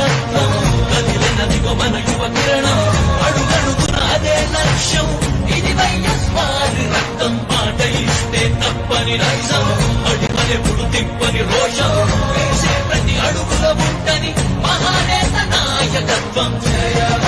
రత్నం కదిలినదిగో మన యువ కిరణం అడుగడుగున ప్రతి అడుగుల ఉంటని మహానేత నాయకత్వం. చేయాలి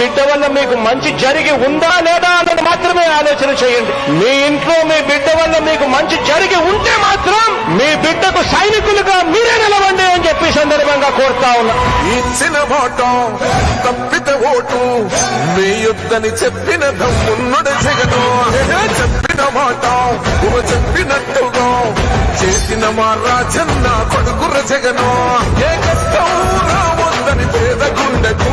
బిడ్డ వల్ల మీకు మంచి జరిగి ఉందా లేదా అన్నది మాత్రమే ఆలోచన చేయండి. మీ ఇంట్లో మీ బిడ్డ వల్ల మీకు మంచి జరిగి ఉంటే మాత్రం మీ బిడ్డకు సైనికులుగా మీరే నిలవండి అని చెప్పి సందర్భంగా కోరుతా ఉన్నా. ఇచ్చిన మాట తప్పిత ఓటు మీ యుద్ధని చెప్పిన దమ్మున్నడు జగను చెప్పిన మాట చెప్పినట్టుగా చేసిన మా రాజన్న కొడుకుర జగను ఏ కష్టం రావద్దని పేద గుండెకు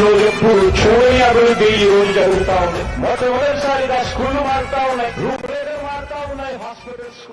గవర్నెన్స్లో ఎప్పుడు చూడని అభివృద్ధి ఈ రోజు జరుగుతా ఉంది. మొట్టమొదటిసారిగా స్కూళ్ళు మారుతా ఉన్నాయి. రూపురేఖలు మారుతా ఉన్నాయి. హాస్పిటల్స్.